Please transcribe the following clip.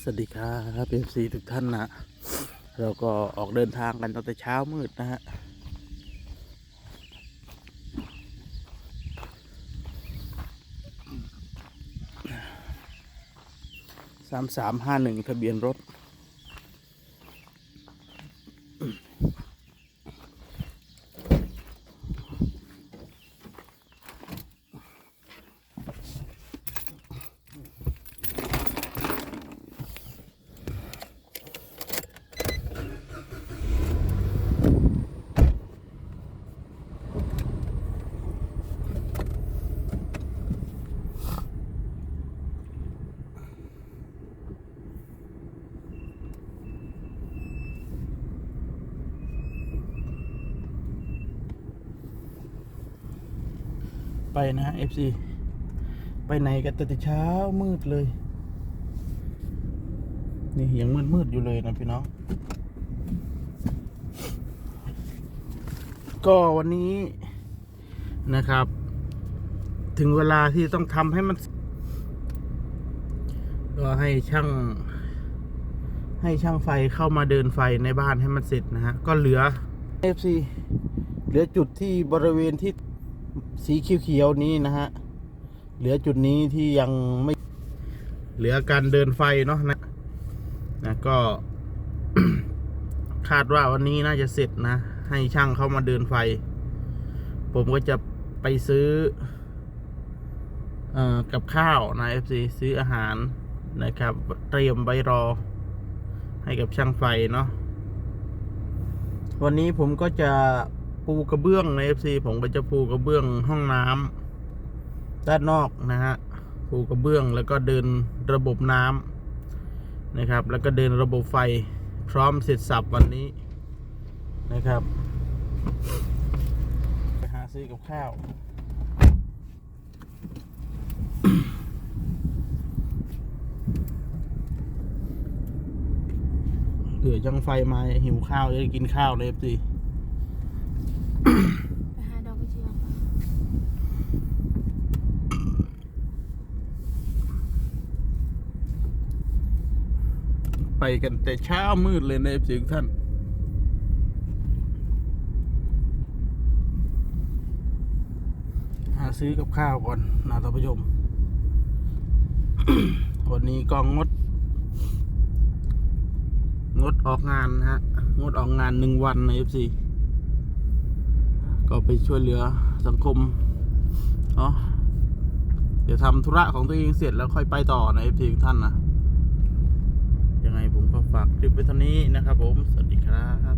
สวัสดีครับเอฟซีทุกท่านนะเราก็ออกเดินทางกันตั้งแต่เช้ามืดนะฮะสามสามห้าหนึ่งทะเบียนรถ ไปนะ FC ไปไหนกันตั้งแต่เช้ามืดเลย นี่ยังมืดมืดอยู่เลยนะพี่น้อง ก็วันนี้นะครับ ถึงเวลาที่ต้องทำให้มัน ก็ให้ช่าง ให้ช่างไฟเข้ามาเดินไฟในบ้านให้มันเสร็จนะฮะ ก็เหลือ FC เหลือจุดที่บริเวณที่ สีเขียวๆนี้นะฮะ เหลือจุดนี้ที่ยังไม่เหลือการเดินไฟเนาะนะนะก็ คาดว่าวันนี้น่าจะเสร็จนะ ให้ช่างเข้ามาเดินไฟ ผมก็จะไปซื้อเอ่อกับข้าวนะ FC ซื้ออาหารนะครับ เตรียมไว้รอ ให้กับช่างไฟเนาะวันนี้ผมก็จะ ปูกระเบื้องใน FC ผมก็จะปูกระเบื้องห้องน้ำด้านนอกนะฮะปูกระเบื้องแล้วก็เดินระบบน้ำนะครับ แล้วก็เดินระบบไฟพร้อมเสร็จสับวันนี้นะครับไปหาซื้อกับข้าวเผื่อจังไฟมาหิวข้าวจะกินข้าวเลย FC ไปหาดอกกระเจียวก่อน ไปกันแต่เช้ามืดเลยในเสียงท่าน หาซื้อกับข้าวก่อนนะท่านผู้ชม วันนี้ก็งงด งดออกงานนะฮะ งดออกงานหนึ่งวันในเอฟซีก็ไปช่วยเหลือสังคมเนาะเดี๋ยวทำธุระของตัวเองเสร็จแล้วค่อยไปต่อในเอฟซีท่านนะ ผมก็ฝากคลิปไว้เท่านี้นะครับผม สวัสดีครับ